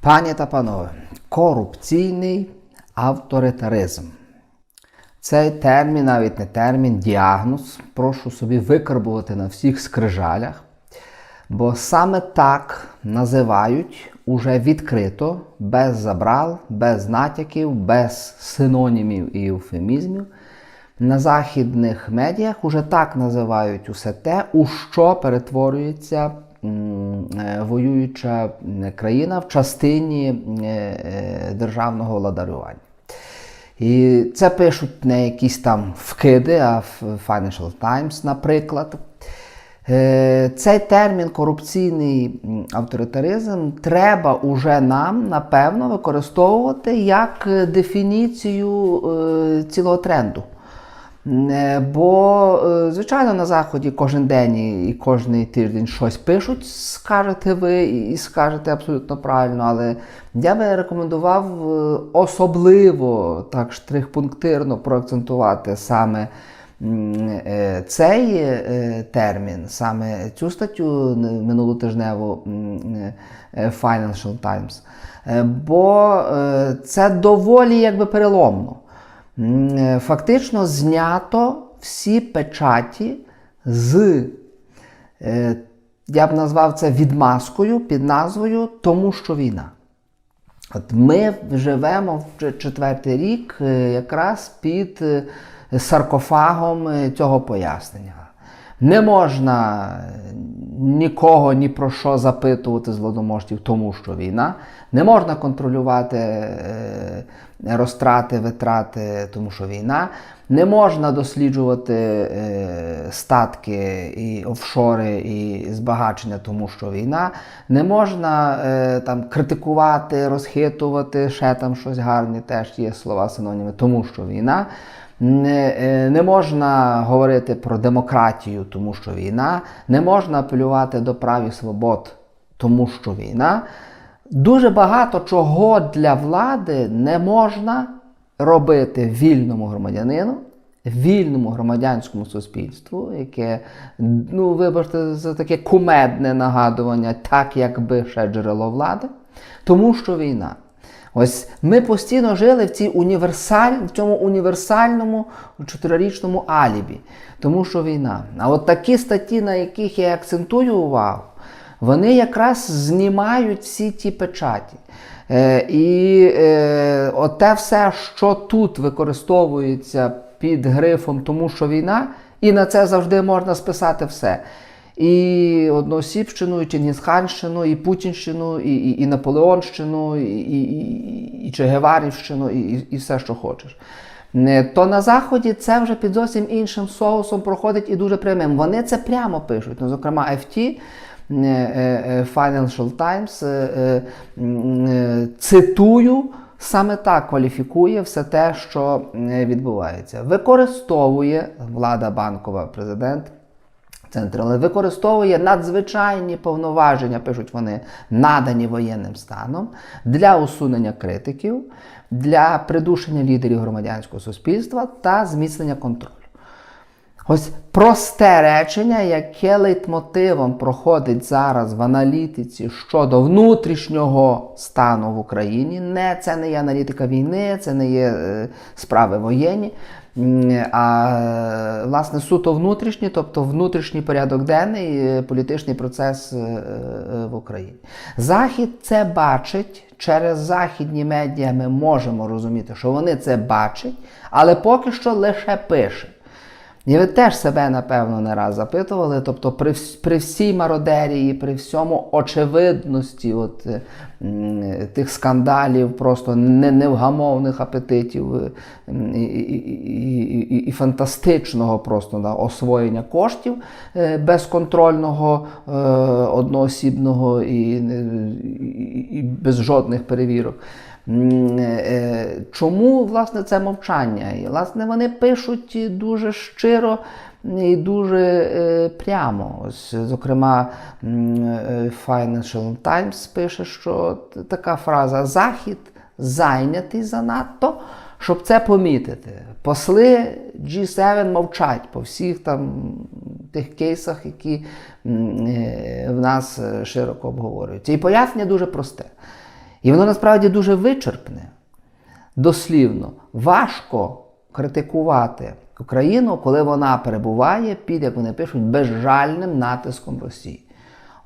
Пані та панове, корупційний авторитаризм. Цей термін, навіть не термін, діагноз, прошу собі викарбувати на всіх скрижалях, бо саме так називають уже відкрито, без забрал, без натяків, без синонімів і еуфемізмів. На західних медіях уже так називають усе те, у що перетворюється е, воююча країна в частині е, е, державного владарювання. І це пишуть не якісь там вкиди, а Financial Times, наприклад. Цей термін корупційний авторитаризм треба уже нам, напевно, використовувати як дефініцію цілого тренду. Е, Бо, е, звичайно, на Заході кожен день і кожен тиждень щось пишуть, скажете ви, і скажете абсолютно правильно, але я би рекомендував е, особливо так штрих-пунктирно проакцентувати саме цей термін, саме цю статтю минулотижневу Financial Times. Бо це доволі якби переломно. Е, Фактично знято всі печаті з, е, я б назвав це відмазкою під назвою Тому що війна. От ми живемо вже четвертий рік е, якраз під саркофагом цього пояснення. Не можна нікого ні про що запитувати з владоможців, тому що війна. Не можна контролювати е, розтрати, витрати, тому що війна. Не можна досліджувати е, статки і офшори і збагачення, тому що війна. Не можна е, там критикувати, розхитувати, ще там щось гарне, теж є слова синоніми, тому що війна. Не, е, не можна говорити про демократію, тому що війна, не можна апелювати до прав і свобод, тому що війна. Дуже багато чого для влади не можна робити вільному громадянину, вільному громадянському суспільству, яке, ну, вибачте, за таке кумедне нагадування, так якби ще джерело влади, тому що війна. Ось ми постійно жили в цій універсаль, в цьому універсальному чотирирічному алібі, тому що війна. А от такі статті, на яких я акцентую увагу, вони якраз знімають всі ті печаті. Е, і е, оте все, що тут використовується під грифом, тому що війна, і на це завжди можна списати все. І одноосібщину, і Чингісханщину, і Путінщину, і, і, і Наполеонщину, і, і, і, Чегеварівщину, і, і, і все, що хочеш. То на Заході це вже під зовсім іншим соусом проходить і дуже прямим. Вони це прямо пишуть. Ну, зокрема, FT, е, е, Financial Times, е, е, е, цитую, саме так кваліфікує все те, що е, відбувається. Використовує влада банкова, президент. Центр, але використовує надзвичайні повноваження, пишуть вони, надані воєнним станом для усунення критиків, для придушення лідерів громадянського суспільства та зміцнення контролю. Ось просте речення, яке лейтмотивом проходить зараз в аналітиці щодо внутрішнього стану в Україні. Не це не є аналітика війни, це не є е, справи воєнні. А власне суто внутрішній, тобто внутрішній порядок денний, е, політичний процес е, в Україні. Захід це бачить через західні медіа. Ми можемо розуміти, що вони це бачать, але поки що лише пишуть. І ви теж себе, напевно, не раз запитували. Тобто, при, при всій мародерії, при всьому очевидності от, е, тих скандалів, просто не- невгамовних апетитів е, і, і, і, і, фантастичного просто да, освоєння коштів е, безконтрольного, одноосібного і, і, і без жодних перевірок. М, е, Чому власне це мовчання? І власне вони пишуть дуже щиро і дуже е, прямо. Ось, зокрема, е, Financial Times пише, що така фраза Захід зайнятий занадто, щоб це помітити. Посли G7 мовчать по всіх там тих кейсах, які е, в нас е, широко обговорюються. І пояснення дуже просте. І воно насправді дуже вичерпне, дослівно. Важко критикувати Україну, коли вона перебуває під, як вони пишуть, безжальним натиском Росії.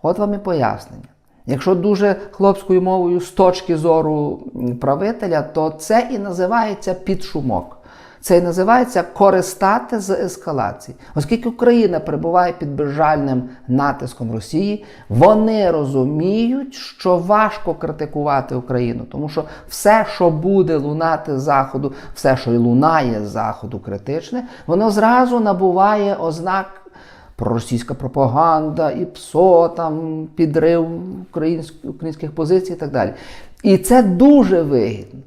От вам і пояснення. Якщо дуже хлопською мовою з точки зору правителя, то це і називається підшумок. Це і називається користати з ескалації. Оскільки Україна перебуває під безжальним натиском Росії, вони розуміють, що важко критикувати Україну, тому що все, що буде лунати з заходу, все, що і лунає з заходу критичне, воно зразу набуває ознак проросійська пропаганда, і ПСО, там, підрив українських позицій і так далі. І це дуже вигідно.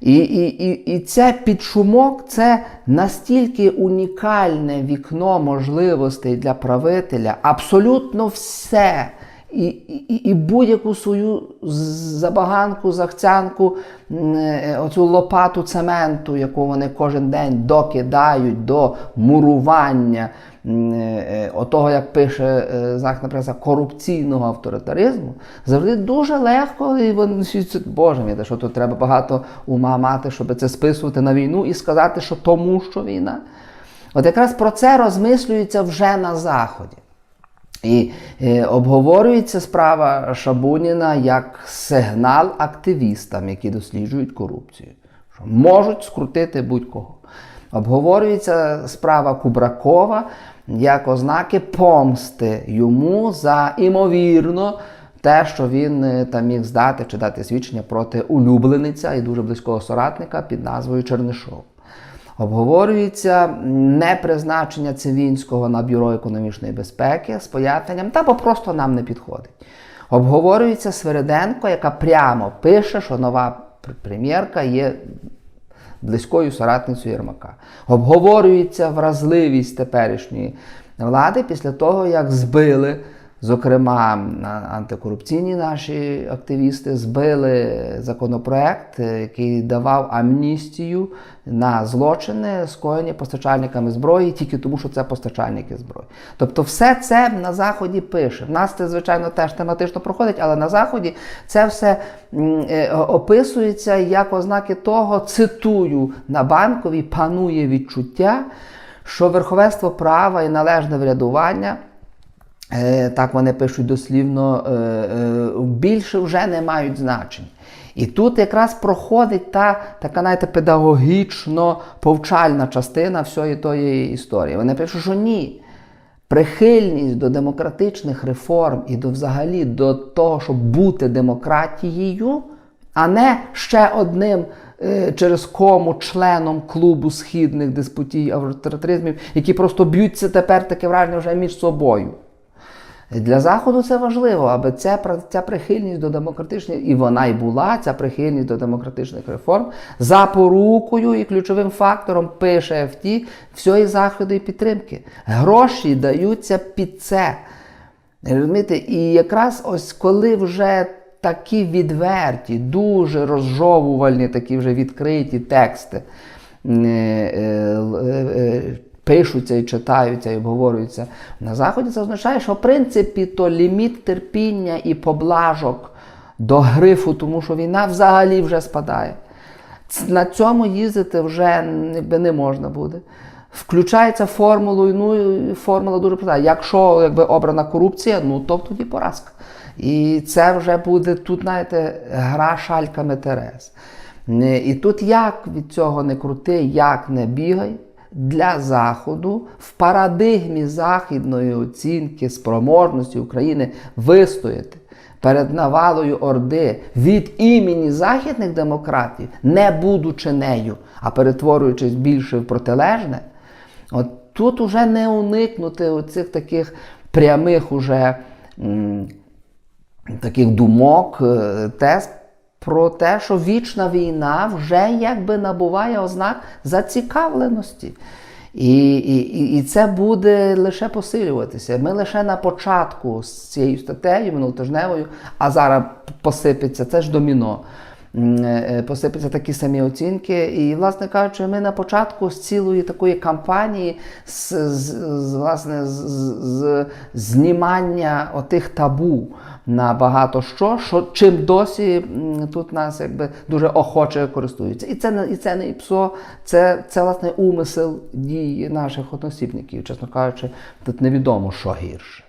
І, і, і, і це підшумок це настільки унікальне вікно можливостей для правителя, абсолютно все. І, і, і будь-яку свою забаганку, захцянку, е, оцю лопату цементу, яку вони кожен день докидають до мурування м, е, отого, як пише е, західна преса, корупційного авторитаризму, завжди дуже легко, і вони боже мій, що тут треба багато ума мати, щоб це списувати на війну і сказати, що тому, що війна. От якраз про це розмислюється вже на Заході. І е, обговорюється справа Шабуніна як сигнал активістам, які досліджують корупцію, що можуть скрутити будь-кого. Обговорюється справа Кубракова як ознаки помсти йому за імовірно те, що він е, там міг здати чи дати свідчення проти улюблениця і дуже близького соратника під назвою Чернишов. Обговорюється непризначення Цивінського на бюро економічної безпеки з поясненням, та бо просто нам не підходить. Обговорюється Свериденко, яка прямо пише, що нова прем'єрка є близькою соратницею Єрмака. Обговорюється вразливість теперішньої влади після того, як збили. Зокрема, антикорупційні наші активісти збили законопроект, е, який давав амністію на злочини, скоєні постачальниками зброї, тільки тому, що це постачальники зброї. Тобто, все це на заході пише. В нас це, звичайно, теж тематично проходить, але на заході це все е, описується як ознаки того, цитую на банковій панує відчуття, що верховенство права і належне врядування. Е, так вони пишуть дослівно, е, е, більше вже не мають значень. І тут якраз проходить та така, знаєте, педагогічно повчальна частина всієї тої історії. Вони пишуть, що ні. Прихильність до демократичних реформ і до взагалі до того, щоб бути демократією, а не ще одним е, через кому членом клубу східних диспутій авторитаризмів, які просто б'ються тепер таке враження вже між собою. Для Заходу це важливо, аби ця, ця прихильність до демократичних, і вона й була, ця прихильність до демократичних реформ, запорукою і ключовим фактором пише ФТ всієї заходу підтримки. Гроші даються під це. Розумієте? І якраз ось коли вже такі відверті, дуже розжовувальні, такі вже відкриті тексти е, е, е, пишуться і читаються, і обговорюються на Заході, це означає, що в принципі то ліміт терпіння і поблажок до грифу, тому що війна взагалі вже спадає. На цьому їздити вже якби, не можна буде. Включається формулою, ну формула дуже проста. Якщо якби, обрана корупція, ну то тоді поразка. І це вже буде тут, знаєте, гра шальками Терез. І тут як від цього не крути, як не бігай, для Заходу в парадигмі західної оцінки спроможності України вистояти. Перед навалою Орди від імені західних демократів, не будучи нею, а перетворюючись більше в протилежне, от тут уже не уникнути оцих таких прямих уже таких думок, е, тез про те, що вічна війна вже якби набуває ознак зацікавленості. І, і, і- це буде лише посилюватися. Ми лише на початку з цією статтею минулотижневою, а зараз посипеться це ж доміно. Е, посипляться такі самі оцінки. І, власне кажучи, ми на початку з цілої такої кампанії з, з, з, власне, з, з, знімання отих табу на багато що, що чим досі тут нас якби дуже охоче користуються. І це і це не ІПСО, це, це власне умисел дій наших односібників. Чесно кажучи, тут невідомо, що гірше.